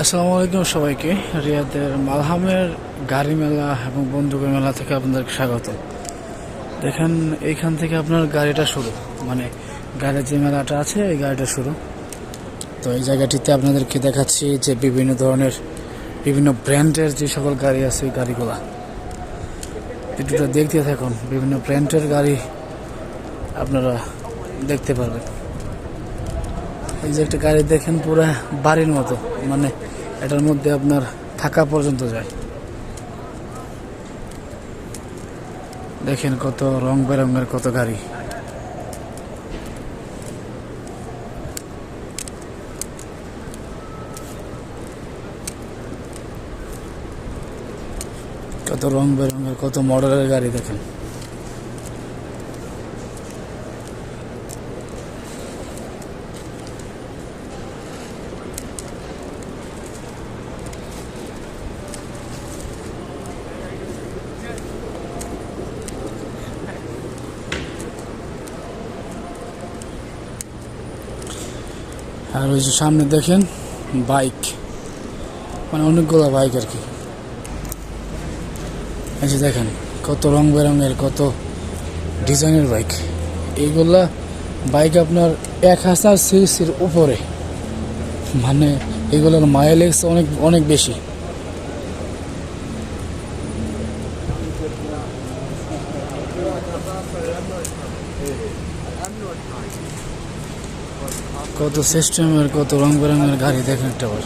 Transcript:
আসসালামু আলাইকুম সবাইকে। রিয়াদের মালহামের গাড়ি মেলা এবং বন্দুকের মেলা থেকে আপনাদের স্বাগত। দেখেন এইখান থেকে আপনার গাড়িটা শুরু। মানে গাড়ির যে মেলাটা আছে, এই গাড়িটা শুরু। তো এই জায়গাটিতে আপনাদেরকে দেখাচ্ছি যে বিভিন্ন ধরনের, বিভিন্ন ব্র্যান্ডের যে সকল গাড়ি আছে, এই গাড়িগুলা। ভিডিওটা দেখতে থাকুন। বিভিন্ন ব্র্যান্ডের গাড়ি আপনারা দেখতে পারবেন। এই যে একটা গাড়ি দেখেন পুরা বাড়ির মতো মানে এটার মধ্যে আপনার থাকা পর্যন্ত যায়। দেখেন কত রং বেরঙের কত গাড়ি। কত রং বেরঙের, কত মডেলের গাড়ি দেখেন। আর ওই যে সামনে দেখেন বাইক। মানে অনেকগুলো বাইক আর কি। এই যে দেখেন, কত রং বেরঙের, কত ডিজাইনের বাইক। এইগুলা বাইক আপনার এক হাজার সিসির উপরে। মানে এগুলোর মাইলেজ অনেক অনেক বেশি। কত সিস্টেমের কত রং বেরঙের গাড়ি দেখেন একটা বার।